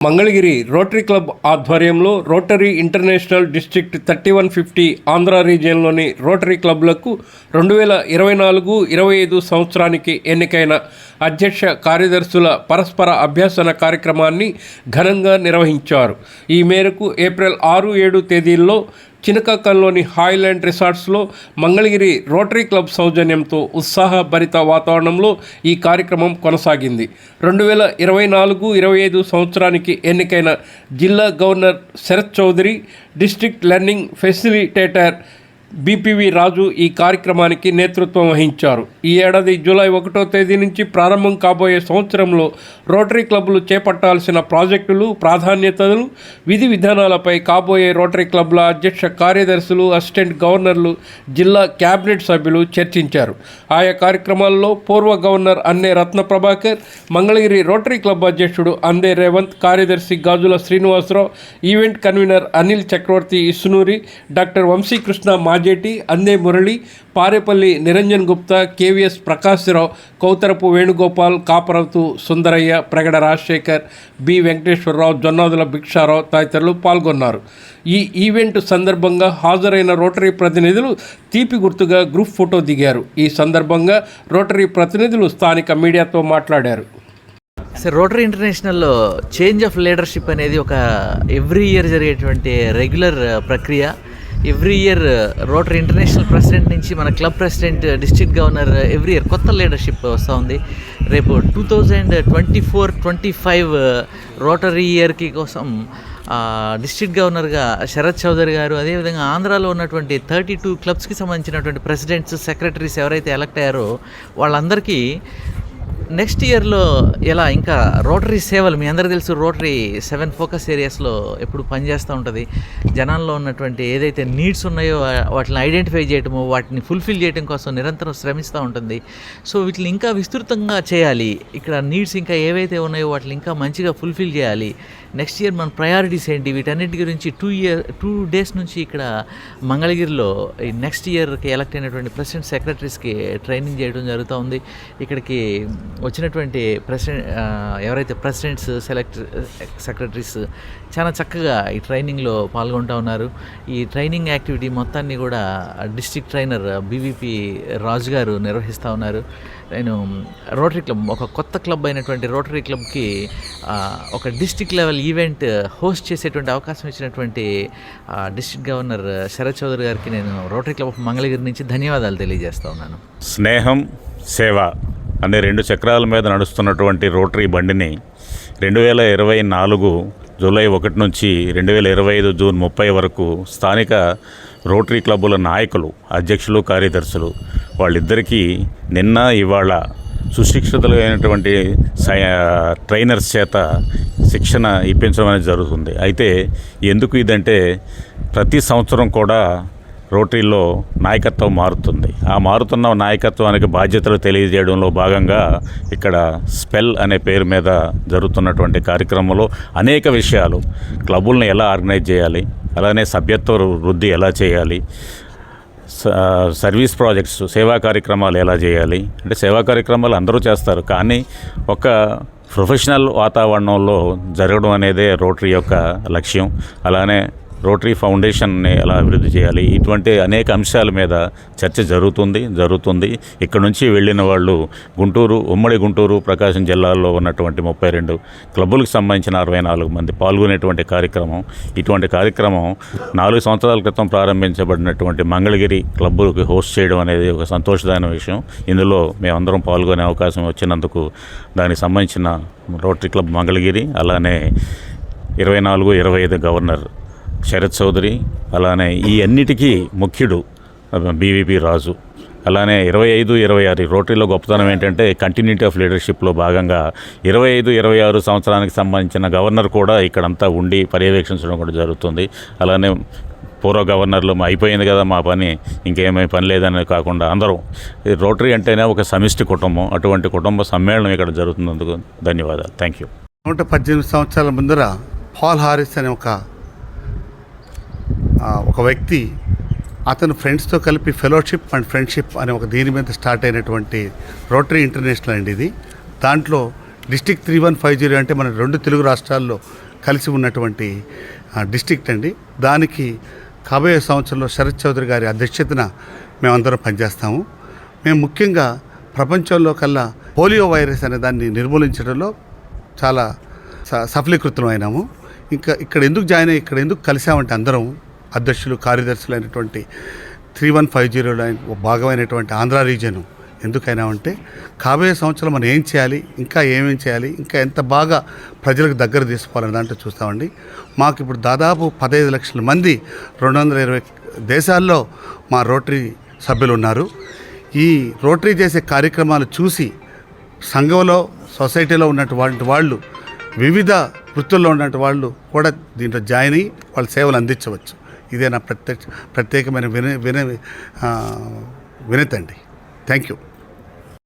Mangalagiri rotary club ఆధ్వర్యంలో rotary international district thirty one fifty Andhra రీజియన్లోని rotary క్లబ్లకు రెండు వేల ఇరవై నాలుగు ఇరవై ఐదు సంవత్సరానికి ఎన్నికైన అధ్యక్ష కార్యదర్శుల పరస్పర అభ్యసన కార్యక్రమాన్ని ఘనంగా నిర్వహించారు. ఈ మేరకు ఏప్రిల్ ఆరు ఏడు తేదీల్లో చినకాకంలోని హాయ్లాండ్ రిసార్ట్స్లో మంగళగిరి రోటరీ క్లబ్ సౌజన్యంతో ఉత్సాహభరిత వాతావరణంలో ఈ కార్యక్రమం కొనసాగింది. రెండు వేల ఇరవై నాలుగు ఇరవై ఐదు సంవత్సరానికి ఎన్నికైన జిల్లా governor Sharath Chowdary district learning facilitator BPV Raju ఈ కార్యక్రమానికి నేతృత్వం వహించారు. ఈ ఏడాది జూలై ఒకటో తేదీ నుంచి ప్రారంభం కాబోయే సంవత్సరంలో రోటరీ క్లబ్లు చేపట్టాల్సిన ప్రాజెక్టులు ప్రాధాన్యతలు విధి విధానాలపై కాబోయే రోటరీ క్లబ్ల అధ్యక్ష కార్యదర్శులు అసిస్టెంట్ గవర్నర్లు జిల్లా క్యాబినెట్ సభ్యులు చర్చించారు. ఆయా కార్యక్రమాల్లో పూర్వ governor Anne Ratna Prabhakar Mangalagiri rotary club అధ్యక్షుడు అందే రేవంత్ కార్యదర్శి Gajula Srinivasarao event convener Anil Chakravarthy Isnuri doctor Vamsikrishna Majeti Ande Murali Parepalli Niranjan Gupta KVS Prakashrao Kautharapu Venugopal Kaparathu Sundaraiah Pragada Rajasekhar B Venkateswararao Jonnadula Bhiksharao తదితరులు పాల్గొన్నారు. ఈ event సందర్భంగా హాజరైన rotary ప్రతినిధులు తీపి గుర్తుగా గ్రూప్ ఫోటో దిగారు. ఈ సందర్భంగా రోటరీ ప్రతినిధులు స్థానిక మీడియాతో మాట్లాడారు. సార్ రోటరీ ఇంటర్నేషనల్లో చేంజ్ ఆఫ్ లీడర్షిప్ అనేది ఒక ఎవ్రీ ఇయర్ జరిగేటువంటి రెగ్యులర్ ప్రక్రియ. Every year rotary international president నుంచి మన club president district governor every year కొత్త లీడర్షిప్ uh, వస్తూ ఉంది. రేపు two thousand twenty four twenty five rotary ఇయర్కి కోసం uh, డిస్ట్రిక్ట్ గవర్నర్గా శరత్ చౌదరి గారు అదేవిధంగా ఆంధ్రాలో ఉన్నటువంటి థర్టీ టూ క్లబ్స్కి సంబంధించినటువంటి ప్రెసిడెంట్స్ సెక్రటరీస్ ఎవరైతే ఎలక్ట్ అయ్యారో వాళ్ళందరికీ నెక్స్ట్ ఇయర్లో ఎలా ఇంకా రోటరీ సేవలు మీ అందరికీ తెలుసు రోటరీ సెవెన్ ఫోకస్ ఏరియాస్లో ఎప్పుడు పనిచేస్తూ ఉంటుంది. జనాల్లో ఉన్నటువంటి ఏదైతే నీడ్స్ ఉన్నాయో వాటిని ఐడెంటిఫై చేయటము వాటిని ఫుల్ఫిల్ చేయడం కోసం నిరంతరం శ్రమిస్తూ ఉంటుంది. సో వీటిని ఇంకా విస్తృతంగా చేయాలి. ఇక్కడ నీడ్స్ ఇంకా ఏవైతే ఉన్నాయో వాటిని ఇంకా మంచిగా ఫుల్ఫిల్ చేయాలి. నెక్స్ట్ ఇయర్ మన ప్రయారిటీస్ ఏంటి? వీటన్నిటి గురించి టూ ఇయర్ టూ డేస్ నుంచి ఇక్కడ మంగళగిరిలో ఈ నెక్స్ట్ ఇయర్కి ఎలక్ట్ అయినటువంటి ప్రెసిడెంట్ సెక్రటరీస్కి ట్రైనింగ్ చేయడం జరుగుతూ ఉంది. ఇక్కడికి వచ్చినటువంటి ప్రెసిడెంట్ ఎవరైతే ప్రెసిడెంట్స్ సెలెక్ట్ సెక్రటరీస్ చాలా చక్కగా ఈ ట్రైనింగ్లో పాల్గొంటూ ఉన్నారు. ఈ ట్రైనింగ్ యాక్టివిటీ మొత్తాన్ని కూడా డిస్ట్రిక్ట్ ట్రైనర్ బీవీపీ రాజు గారు నిర్వహిస్తూ ఉన్నారు. నేను రోటరీ క్లబ్ ఒక కొత్త క్లబ్ అయినటువంటి రోటరీ క్లబ్కి ఒక డిస్ట్రిక్ట్ లెవెల్ ఈవెంట్ హోస్ట్ చేసేటువంటి అవకాశం ఇచ్చినటువంటి district district governor Sharath Chowdary గారికి నేను రోటరీ క్లబ్ ఆఫ్ మంగళగిరి నుంచి ధన్యవాదాలు తెలియజేస్తా ఉన్నాను. స్నేహం సేవ. అనే రెండు చక్రాల మీద నడుస్తున్నటువంటి రోటరీ బండిని రెండు వేల ఇరవై నాలుగు జూలై ఒకటి నుంచి రెండు వేల ఇరవై ఐదు జూన్ ముప్పై వరకు స్థానిక రోటరీ క్లబ్బుల నాయకులు అధ్యక్షులు కార్యదర్శులు వాళ్ళిద్దరికీ నిన్న ఇవాళ సుశిక్షితులు అయినటువంటి సై- ట్రైనర్స్ చేత శిక్షణ ఇప్పించడం అనేది జరుగుతుంది. అయితే ఎందుకు ఇదంటే ప్రతి సంవత్సరం కూడా రోటరీలో నాయకత్వం మారుతుంది. ఆ మారుతున్న నాయకత్వానికి బాధ్యతలు తెలియజేయడంలో భాగంగా ఇక్కడ స్పెల్ అనే పేరు మీద జరుగుతున్నటువంటి కార్యక్రమంలో అనేక విషయాలు క్లబ్బుల్ని ఎలా ఆర్గనైజ్ చేయాలి అలానే సభ్యత్వ వృద్ధి ఎలా చేయాలి స- సర్వీస్ ప్రాజెక్ట్స్ సేవా కార్యక్రమాలు ఎలా చేయాలి అంటే సేవా కార్యక్రమాలు అందరూ చేస్తారు కానీ ఒక ప్రొఫెషనల్ వాతావరణంలో జరగడం అనేదే రోటరీ యొక్క లక్ష్యం. అలానే రోటరీ ఫౌండేషన్ని ఎలా అభివృద్ధి చేయాలి? ఇటువంటి అనేక అంశాల మీద చర్చ జరుగుతుంది జరుగుతుంది. ఇక్కడ నుంచి వెళ్ళిన వాళ్ళు గుంటూరు ఉమ్మడి గుంటూరు ప్రకాశం జిల్లాల్లో ఉన్నటువంటి ముప్పై రెండు క్లబ్బులకు సంబంధించిన అరవై నాలుగు మంది పాల్గొనేటువంటి కార్యక్రమం. ఇటువంటి కార్యక్రమం నాలుగు సంవత్సరాల క్రితం ప్రారంభించబడినటువంటి మంగళగిరి క్లబ్బులకు హోస్ట్ చేయడం అనేది ఒక సంతోషదాయన విషయం. ఇందులో మేమందరం పాల్గొనే అవకాశం వచ్చినందుకు దానికి సంబంధించిన రోటరీ క్లబ్ మంగళగిరి అలానే ఇరవై నాలుగు ఇరవై ఐదు గవర్నర్ శరత్ చౌదరి అలానే ఈ అన్నిటికీ ముఖ్యుడు బీవీపీ రాజు. అలానే ఇరవై ఐదు ఇరవై ఆరు రోటరీలో గొప్పతనం ఏంటంటే కంటిన్యూటీ ఆఫ్ లీడర్షిప్లో భాగంగా ఇరవై ఐదు ఇరవై ఆరు సంవత్సరానికి సంబంధించిన గవర్నర్ కూడా ఇక్కడంతా ఉండి పర్యవేక్షించడం కూడా జరుగుతుంది. అలానే పూర్వ గవర్నర్లు అయిపోయింది కదా మా పని ఇంకేమీ పని లేదని కాకుండా అందరూ రోటరీ అంటేనే ఒక సమిష్టి కుటుంబం అటువంటి కుటుంబ సమ్మేళనం ఇక్కడ జరుగుతున్నందుకు ధన్యవాదాలు. Thank you. నూట పద్దెనిమిది సంవత్సరాల ముందర పాల్ హారిస్ అనే ఒక ఒక వ్యక్తి అతను ఫ్రెండ్స్తో కలిపి ఫెలోషిప్ అండ్ ఫ్రెండ్షిప్ అనే ఒక దీని మీద స్టార్ట్ అయినటువంటి రోటరీ ఇంటర్నేషనల్ అండి ఇది. దాంట్లో district three one five zero అంటే మన రెండు తెలుగు రాష్ట్రాల్లో కలిసి ఉన్నటువంటి డిస్టిక్ట్ అండి. దానికి కాబోయే సంవత్సరంలో శరత్ చౌదరి గారి అధ్యక్షతన మేమందరం పనిచేస్తాము. మేము ముఖ్యంగా ప్రపంచంలో కల్లా పోలియో వైరస్ అనే దాన్ని నిర్మూలించడంలో చాలా స- అయినాము ఇంకా ఇక్కడ ఎందుకు జాయిన్ అయ్యి ఇక్కడ ఎందుకు కలిసామంటే అందరం అధ్యక్షులు కార్యదర్శులు అయినటువంటి త్రీ వన్ ఫైవ్ జీరోలో భాగమైనటువంటి ఆంధ్ర ఎందుకైనా ఉంటే కాబోయే సంవత్సరం మనం ఏం చేయాలి ఇంకా ఏమేం చేయాలి ఇంకా ఎంత బాగా ప్రజలకు దగ్గర తీసుకోవాలని దాంట్లో చూస్తామండి. మాకు ఇప్పుడు దాదాపు పదహైదు లక్షల మంది రెండు వందల ఇరవై దేశాల్లో మా రోటరీ సభ్యులు ఉన్నారు ఈ రోటరీ చేసే కార్యక్రమాలు చూసి సంఘంలో సొసైటీలో ఉన్నటువంటి వాళ్ళు వివిధ వృత్తుల్లో ఉన్నటువంటి వాళ్ళు కూడా దీంట్లో జాయిన్ అయ్యి వాళ్ళ సేవలు అందించవచ్చు. ఇదే నా ప్రత్యక్ష ప్రత్యేకమైన విన విన ఆ, వినతి అండి. Thank you.